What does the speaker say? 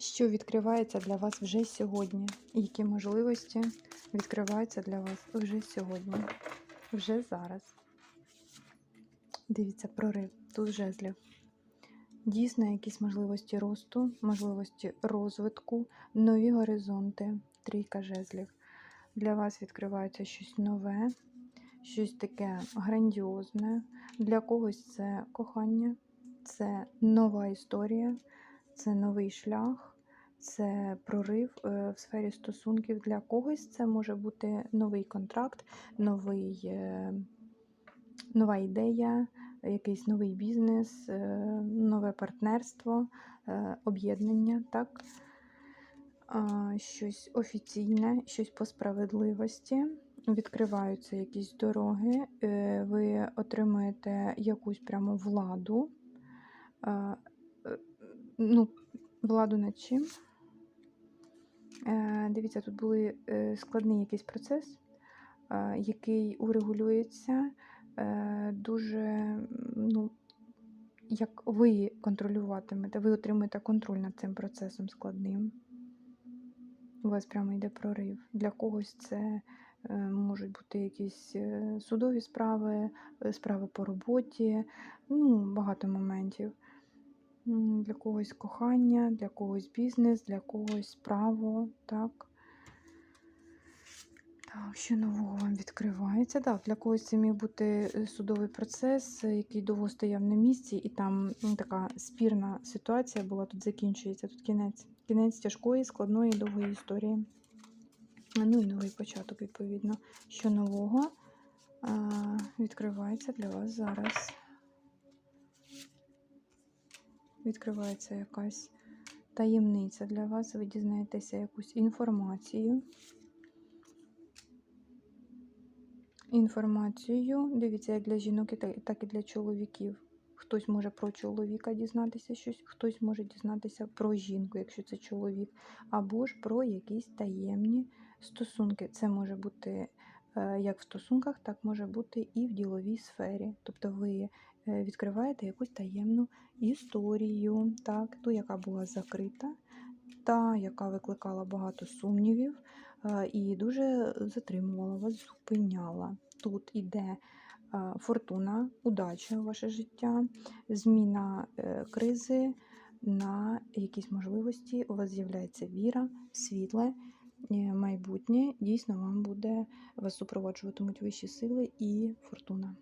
Що відкривається для вас вже сьогодні? Які можливості відкриваються для вас вже сьогодні, вже зараз? Дивіться, прорив, тут жезлів. Дійсно, якісь можливості росту, можливості розвитку, нові горизонти, трійка жезлів. Для вас відкривається щось нове, щось таке грандіозне. Для когось це кохання, це нова історія, це новий шлях, це прорив е, в сфері стосунків. Для когось це може бути новий контракт, новий, е, нова ідея, якийсь новий бізнес, е, нове партнерство, об'єднання. так? Щось офіційне, щось по справедливості. Відкриваються якісь дороги, ви отримуєте якусь прямо владу. Е, Ну, владу над чим? Е, Дивіться, тут був складний якийсь процес, е, який урегулюється е, дуже, ну, як ви контролюватимете, ви отримуєте контроль над цим процесом складним. У вас прямо йде прорив. Для когось це е, можуть бути якісь е, судові справи, е, справи по роботі, ну, багато моментів. Для когось кохання, для когось бізнес, для когось право, так. Так, що нового вам відкривається? Так, для когось це міг бути е, судовий процес, е, який довго стояв на місці, і там ну, така спірна ситуація була, тут закінчується, тут кінець. Кінець тяжкої, складної, довгої історії. Ну і новий початок, відповідно. Що нового а, відкривається для вас зараз? Відкривається якась таємниця для вас, ви дізнаєтеся якусь інформацію. Інформацію, дивіться, як для жінок, так і для чоловіків. Хтось може про чоловіка дізнатися щось, хтось може дізнатися про жінку, якщо це чоловік, або ж про якісь таємні стосунки. Це може бути як в стосунках, так може бути і в діловій сфері. Тобто ви е, відкриваєте якусь таємну історію, так, ту, яка була закрита, та, яка викликала багато сумнівів е, і дуже затримувала вас, зупиняла. Тут іде е, фортуна, удача у ваше життя, зміна е, кризи на якісь можливості. У вас з'являється віра, світле, е, майбутнє. Дійсно, вам буде вас супроводжуватимуть вищі сили і фортуна.